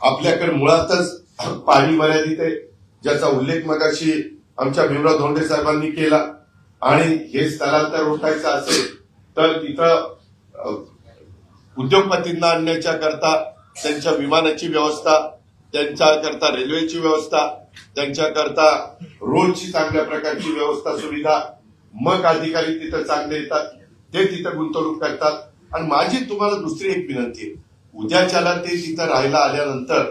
आपल्याकडे मुळातच पाणी मर्यादित आहे ज्याचा उल्लेख मगाशी आमच्या भीमराव धोंडे साहेबांनी केला. आणि हे स्थलांतर रोखायचं असेल तर तिथं उद्योगपतींना आणण्याच्या करता त्यांच्या विमानाची व्यवस्था त्यांच्या करता रेल्वेची व्यवस्था त्यांच्या करता रोडची चांगल्या प्रकारची व्यवस्था सुविधा मग अधिकारी तिथं चांगले येतात ते तिथं गुंतवणूक करतात. आणि माझी तुम्हाला दुसरी एक विनंती आहे. उद्याच्याला ते तिथं राहायला आल्यानंतर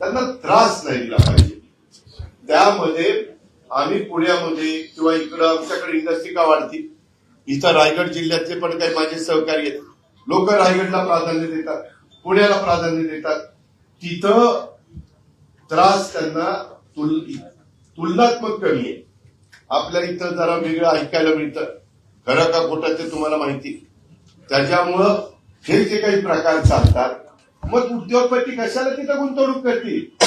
त्यांना त्रास नाही दिला पाहिजे. त्यामध्ये आम्ही पुण्यामध्ये किंवा इकडं आमच्याकडे इंडस्ट्री का वाढती? इथं रायगड जिल्ह्यातले पण काही माझे सहकारी आहेत. लोक रायगडला प्राधान्य देतात पुण्याला प्राधान्य देतात. तिथं त्रास त्यांना तुल तुलनात्मक कमी आहे. आपल्या इथं जरा वेगळं ऐकायला मिळतं. खरं का खोटं ते तुम्हाला माहिती. त्याच्यामुळं हे जे काही प्रकार चालतात मग उद्योगपती कशाला तिथं गुंतवणूक करतील?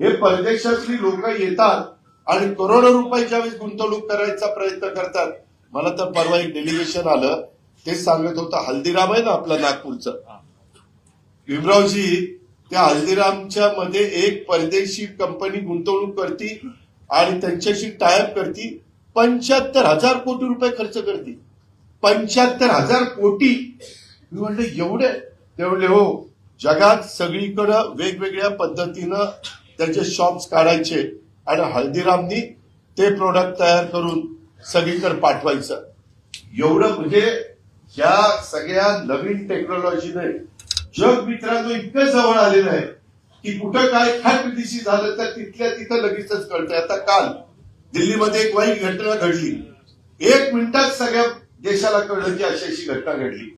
हे परदेशातली लोक येतात आणि करोडो रुपयाच्या वेळेस गुंतवणूक करायचा प्रयत्न करतात. मला तर परवा एक डेलिगेशन आलं. ते सांगत होतं हल्दीराम आहे ना आपलं नागपूरचं. भीमरावजी त्या हल्दीरामच्या मध्ये एक परदेशी कंपनी गुंतवणूक करती आणि त्यांच्याशी टायअप करती. पंच्याहत्तर हजार कोटी रुपये खर्च करते. पंच्याहत्तर हजार कोटी. मी म्हणलं एवढे? ते म्हणले हो. जगात सगळीकडं वेगवेगळ्या पद्धतीनं त्याचे शॉप्स काढायचे आणि हल्दीरामनी ते प्रोडक्ट तयार करून सगळीकडे पाठवायचं. एवढं म्हणजे या सगळ्या नवीन टेक्नॉलॉजीने जग मित्रांनो इतकं जवळ आलेलं आहे की कुठं काय खाटपिटीशी झालं तर तिथल्या तिथं लगेचच कळतंय. आता काल दिल्लीमध्ये एक वाईट घटना घडली. एक मिनिटात सगळ्या देशाला कळलं की अशी अशी घटना घडली.